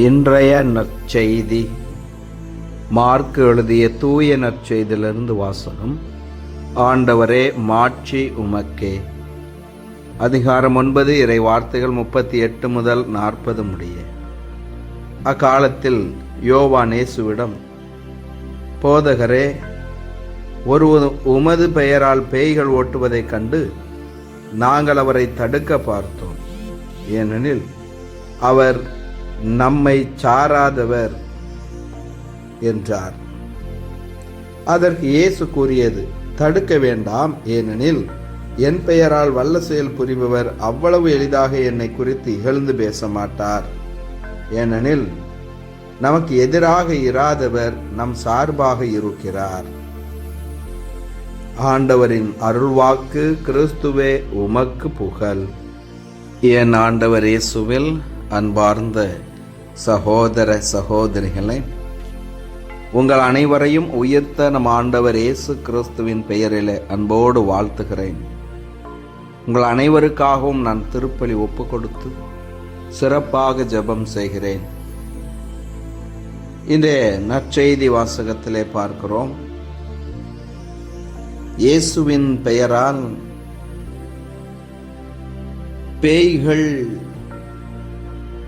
இன்றைய நற்செய்தி. மார்க் எழுதிய தூய நற்செய்தியிலிருந்து வாசகம். ஆண்டவரே மாட்சி உமக்கே. அதிகாரம் ஒன்பது இறை வார்த்தைகள் முப்பத்தி எட்டு முதல் நாற்பது முடிய. அக்காலத்தில் யோவானேசுவிடம் போதகரே ஒரு உமது பெயரால் பேய்கள் ஓட்டுவதைக் கண்டு நாங்கள் அவரை தடுக்க பார்த்தோம். ஏனெனில் அவர் நம்மை சாராதவர் என்றார். அதற்கு இயேசு கூறியது தடுக்க வேண்டாம் ஏனெனில் என் பெயரால் வல்ல செயல் புரிபவர் அவ்வளவு எளிதாக என்னை குறித்து இகழ்ந்து பேச மாட்டார். ஏனெனில் நமக்கு எதிராக இராதவர் நம் சார்பாக இருக்கிறார். ஆண்டவரின் அருள்வாக்கு கிறிஸ்துவே உமக்கு புகழ். என் ஆண்டவர் இயேசுவில் அன்பார்ந்த சகோதர சகோதரிகளை உங்கள் அனைவரையும் உயர்த்த நம் ஆண்டவர் இயேசு கிறிஸ்துவின் பெயரில் அன்போடு வாழ்த்துகிறேன். உங்கள் அனைவருக்காகவும் நான் திருப்பலி ஒப்பு கொடுத்து சிறப்பாக ஜெபம் செய்கிறேன். இன்றைய நற்செய்தி வாசகத்திலே பார்க்கிறோம். இயேசுவின் பெயரால் பேய்கள்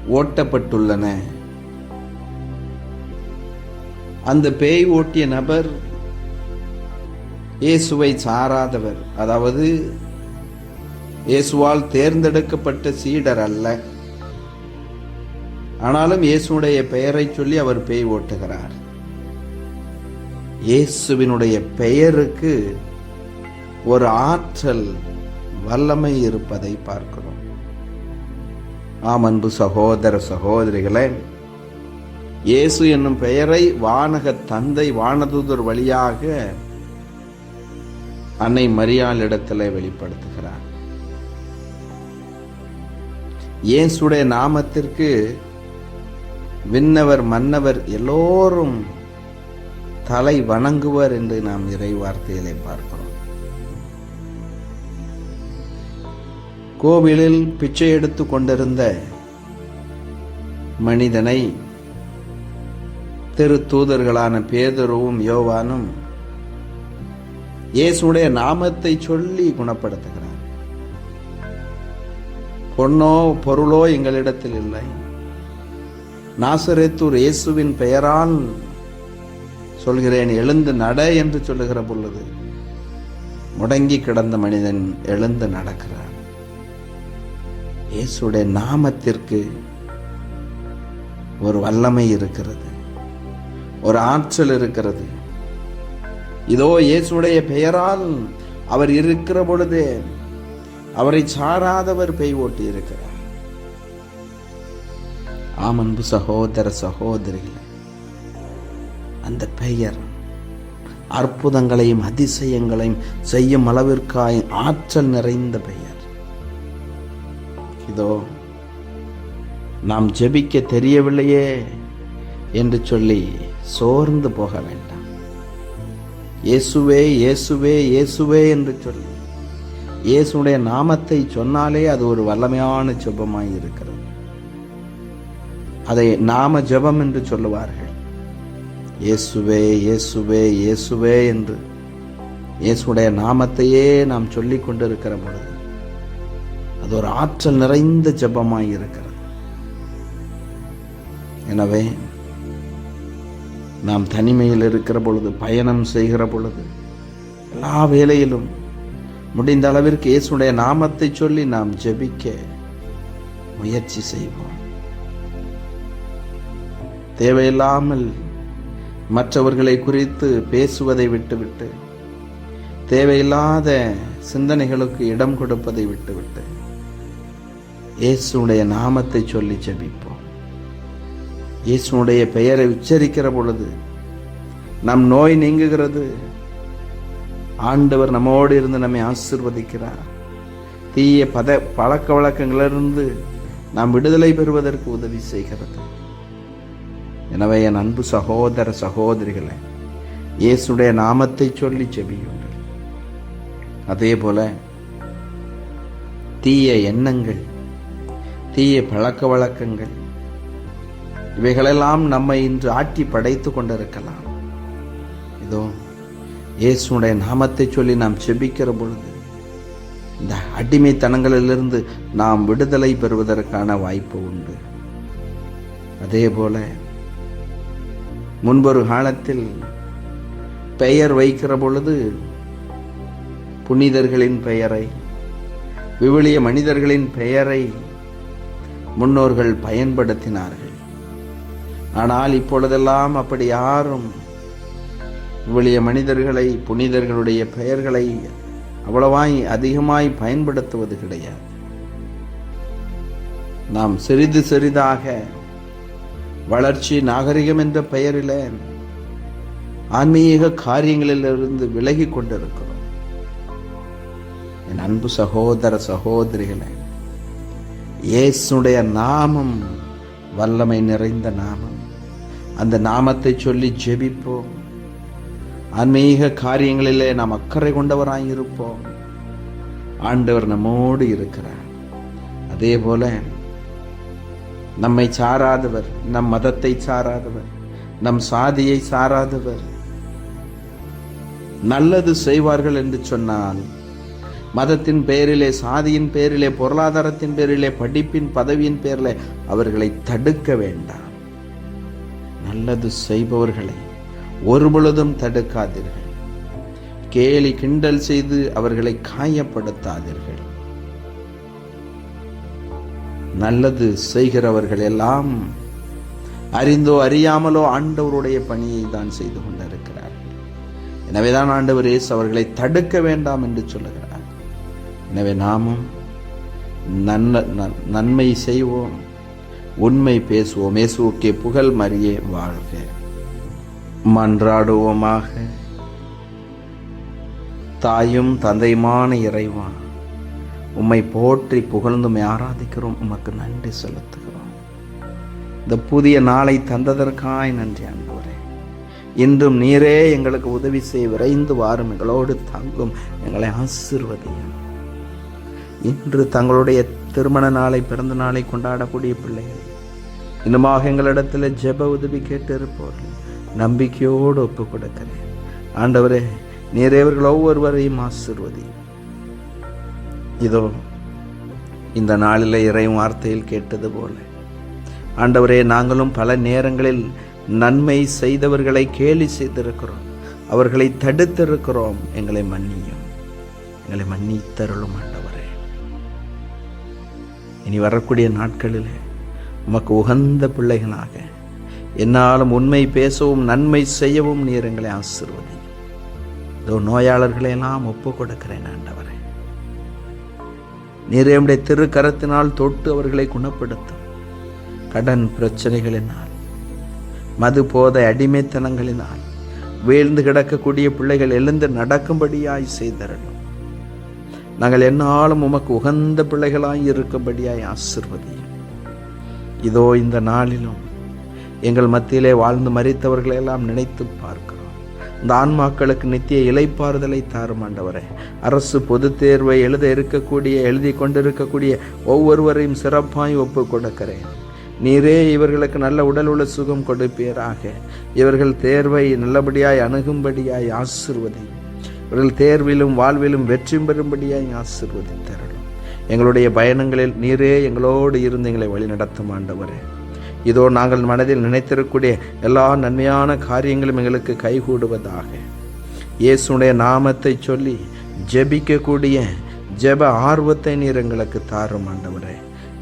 ஓட்டப்பட்டுள்ளன. அந்த பேய் ஓட்டிய நபர் இயேசுவை சாராதவர். அதாவது இயேசுவால் தேர்ந்தெடுக்கப்பட்ட சீடர் அல்ல. ஆனாலும் இயேசுடைய பெயரை சொல்லி அவர் பேய் ஓட்டுகிறார். இயேசுவினுடைய பெயருக்கு ஒரு ஆற்றல் வல்லமை இருப்பதை பார்க்கிறோம். ஆம் அன்பு சகோதர சகோதரிகளே இயேசு என்னும் பெயரை வானக தந்தை வானதூதர் வழியாக அன்னை மரியாள் இடத்துல வெளிப்படுத்துகிறார். இயேசுடைய நாமத்திற்கு விண்ணவர் மன்னவர் எல்லோரும் தலை வணங்குவர் என்று நாம் இறை வார்த்தைகளை பார்க்கிறோம். கோவிலில் பிச்சை எடுத்து கொண்டிருந்த மனிதனை திரு தூதர்களான பேதருவும் யோவானும் இயேசுடைய நாமத்தை சொல்லி குணப்படுத்துகிறார். பொன்னோ பொருளோ எங்களிடத்தில் இல்லை. நாசரேத்தூர் இயேசுவின் பெயரால் சொல்கிறேன் எழுந்து நட என்று சொல்லுகிற பொழுது முடங்கி கிடந்த மனிதன் எழுந்து நடக்கிறார். இயேசுடைய நாமத்திற்கு ஒரு வல்லமை இருக்கிறது. ஒரு ஆற்றல் இருக்கிறது. இதோ இயேசுடைய பெயரால் அவர் இருக்கிற பொழுது அவரை சாராதவர் பெய் ஓட்டி இருக்கிறார் ஆமன்பு சகோதர சகோதரிகளே அந்த பெயர் அற்புதங்களையும் அதிசயங்களையும் செய்யும் அளவிற்காய் ஆற்றல் நிறைந்த பெயர். இதோ நாம் ஜெபிக்க தெரியவில்லையே என்று சொல்லி சோர்ந்து போக வேண்டாம். இயேசுவே இயேசுவே இயேசுவே என்று சொல்லி இயேசுடைய நாமத்தை சொன்னாலே அது ஒரு வல்லமையான ஜெபமாய் இருக்கிறது. அதை நாம ஜெபம் என்று சொல்லுவார்கள். இயேசுவே இயேசுவே இயேசுவே என்று இயேசுடைய நாமத்தையே நாம் சொல்லிக் கொண்டிருக்கிற பொழுது அது ஒரு ஆற்றல் நிறைந்த ஜெபமாய் இருக்கிறது. எனவே நாம் தனிமையில் இருக்கிற பொழுது பயணம் செய்கிற பொழுது எல்லா வேலையிலும் முடிந்த அளவிற்கு இயேசுடைய நாமத்தை சொல்லி நாம் ஜெபிக்க முயற்சி செய்வோம். தேவையில்லாமல் மற்றவர்களை குறித்து பேசுவதை விட்டுவிட்டு தேவையில்லாத சிந்தனைகளுக்கு இடம் கொடுப்பதை விட்டுவிட்டு இயேசுடைய நாமத்தை சொல்லி ஜபிப்போம். இயேசுடைய பெயரை உச்சரிக்கிற பொழுது நம் நோய் நீங்குகிறது. ஆண்டவர் நம்மோடு இருந்து நம்மை ஆசிர்வதிக்கிறார். தீய பத பழக்க வழக்கங்களிலிருந்து நாம் விடுதலை பெறுவதற்கு உதவி செய்கிறது. எனவே என் அன்பு சகோதர சகோதரிகளை இயேசுடைய நாமத்தை சொல்லி செபியுங்கள் அதே போல தீய எண்ணங்கள் தீய பழக்க வழக்கங்கள். இவைகளெல்லாம் நம்மை இன்று ஆட்டி படைத்து கொண்டிருக்கலாம். இதோ இயேசுடைய நாமத்தை சொல்லி நாம் செபிக்கிற பொழுது இந்த அடிமைத்தனங்களிலிருந்து நாம் விடுதலை பெறுவதற்கான வாய்ப்பு உண்டு. அதே போல முன்பொரு காலத்தில் பெயர் வைக்கிற பொழுது புனிதர்களின் பெயரை விவிலிய மனிதர்களின் பெயரை முன்னோர்கள் பயன்படுத்தினார்கள். ஆனால் இப்பொழுதெல்லாம் அப்படி யாரும் இவ்வளிய மனிதர்களை புனிதர்களுடைய பெயர்களை அவ்வளவாய் அதிகமாய் பயன்படுத்துவது கிடையாது. நாம் சிறிது சிறிதாக வளர்ச்சி நாகரிகம் என்ற பெயரில் ஆன்மீக காரியங்களிலிருந்து விலகி கொண்டிருக்கிறோம். என் அன்பு சகோதர சகோதரிகளை இயேசுடைய நாமம் வல்லமை நிறைந்த நாமம். அந்த நாமத்தை சொல்லி ஜெபிப்போம். ஆன்மீக காரியங்களிலே நாம் அக்கறை கொண்டவராய் இருப்போம். ஆண்டவர் நம்மோடு இருக்கிறார். அதே போல நம்மை சாராதவர் நம் மதத்தை சாராதவர் நம் சாதியை சாராதவர். நல்லது செய்வார்கள் என்று சொன்னால் மதத்தின் பெயரிலே சாதியின் பெயரிலே பொருளாதாரத்தின் பேரிலே படிப்பின் பதவியின் பேரிலே அவர்களை தடுக்க வேண்டாம். நல்லது செய்பவர்களை ஒருபொழுதும் தடுக்காதீர்கள். கேலி கிண்டல் செய்து அவர்களை காயப்படுத்தாதீர்கள். நல்லது செய்கிறவர்கள் எல்லாம் அறிந்தோ அறியாமலோ ஆண்டவருடைய பணியை தான் செய்து கொண்டிருக்கிறார்கள். எனவேதான் ஆண்டவர் இயேசு அவர்களை தடுக்க வேண்டாம் என்று சொல்லுகிறார். எனவே நாமும் நன்ன நன்மை செய்வோம் உண்மை பேசுவோம். இயேசுக்கே புகழ் மரியே வாழ்க. மன்றாடுவோமாக. தாயும் தந்தையுமான இறைவா உம்மை போற்றி புகழ்ந்துமை ஆராதிக்கிறோம். உமக்கு நன்றி செலுத்துகிறோம். இந்த புதிய நாளை தந்ததற்காய் நன்றி அன்போரே இன்றும் நீரே எங்களுக்கு உதவி செய்ய விரைந்து வாரும். எங்களோடு தங்கும். எங்களை ஆசிர்வதியும் இன்று தங்களுடைய திருமண நாளை பிறந்த நாளை கொண்டாடக்கூடிய பிள்ளைகள் இன்னுமாக எங்களிடத்தில் ஜெப உதவி கேட்டு இருப்பவர்கள் நம்பிக்கையோடு ஒப்பு கொடுக்கிறேன். ஆண்டவரே நேரேவர்கள் ஒவ்வொருவரையும் ஆசிர்வதி. இதோ இந்த நாளில் இறை வார்த்தையில் கேட்டது போல ஆண்டவரே நாங்களும் பல நேரங்களில் நன்மை செய்தவர்களை கேலி செய்திருக்கிறோம். அவர்களை தடுத்திருக்கிறோம். எங்களை மன்னியும். எங்களை மன்னித்தருளும் இனி வரக்கூடிய நாட்களில் உமக்கு உகந்த பிள்ளைகளாக என்னாலும் உண்மை பேசவும் நன்மை செய்யவும் நீர் எங்களை ஆசிர்வதி. இதோ நோயாளர்களையெல்லாம் ஒப்பு கொடுக்கிறேன் ஆண்டவரே. நீர் என்னுடைய திருக்கரத்தினால் தொட்டு அவர்களை குணப்படுத்தும். கடன் பிரச்சனைகளினால் மது போதை அடிமைத்தனங்களினால் வீழ்ந்து கிடக்கக்கூடிய பிள்ளைகள் எழுந்து நடக்கும்படியாய் செய்தரணும் நாங்கள் என்னாலும் உமக்கு உகந்த பிள்ளைகளாய் இருக்கும்படியாய் ஆசிர்வதியும். இதோ இந்த நாளிலும் எங்கள் மத்தியிலே வாழ்ந்து மறித்தவர்களையெல்லாம் நினைத்து பார்க்கிறோம். இந்த ஆன்மாக்களுக்கு நித்திய இலைப்பாறுதலை தாரும் ஆண்டவரே. அரசு பொதுத் தேர்வை எழுத இருக்கக்கூடிய எழுதி கொண்டிருக்கக்கூடிய ஒவ்வொருவரையும் சிறப்பாய் ஒப்பு கொடுக்கிறேன். நீரே இவர்களுக்கு நல்ல உடல் உள்ள சுகம் கொடுப்பீராக. இவர்கள் தேர்வை நல்லபடியாய் அணுகும்படியாய் ஆசிர்வதி இவர்கள் தேர்விலும் வாழ்விலும் வெற்றி பெறும்படியாக ஆசிர்வதி எங்களுடைய பயணங்களில் நீரே எங்களோடு இருந்து எங்களை வழிநடத்தும் ஆண்டவரே. இதோ நாங்கள் மனதில் நினைத்திருக்கக்கூடிய எல்லா நன்மையான காரியங்களும் எங்களுக்கு கைகூடுவதாக. இயேசுடைய நாமத்தை சொல்லி ஜெபிக்கக்கூடிய ஜெப ஆர்வத்தை நீர் எங்களுக்கு தாரும் ஆண்டவரே.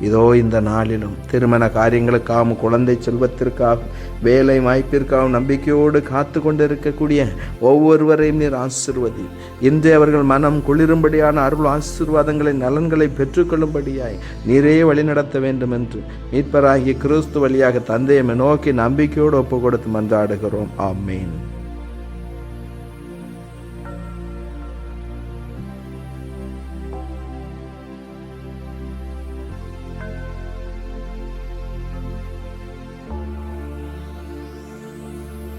இதோ இந்த நாளிலும் திருமண காரியங்களுக்காகவும் குழந்தை செல்வத்திற்காகவும் வேலை வாய்ப்பிற்காகவும் நம்பிக்கையோடு காத்து கொண்டிருக்கக்கூடிய ஒவ்வொருவரையும் நீர் ஆசிர்வதி. இன்று அவர்கள் மனம் குளிரும்படியான அருள் ஆசீர்வாதங்களை நலன்களை பெற்றுக்கொள்ளும்படியாய் நீரே வழிநடத்த வேண்டும் என்று மீட்பராகிய கிறிஸ்து வழியாக தந்தையை நோக்கி நம்பிக்கையோடு ஒப்பு கொடுத்து மன்றாடுகிறோம். ஆமேன்.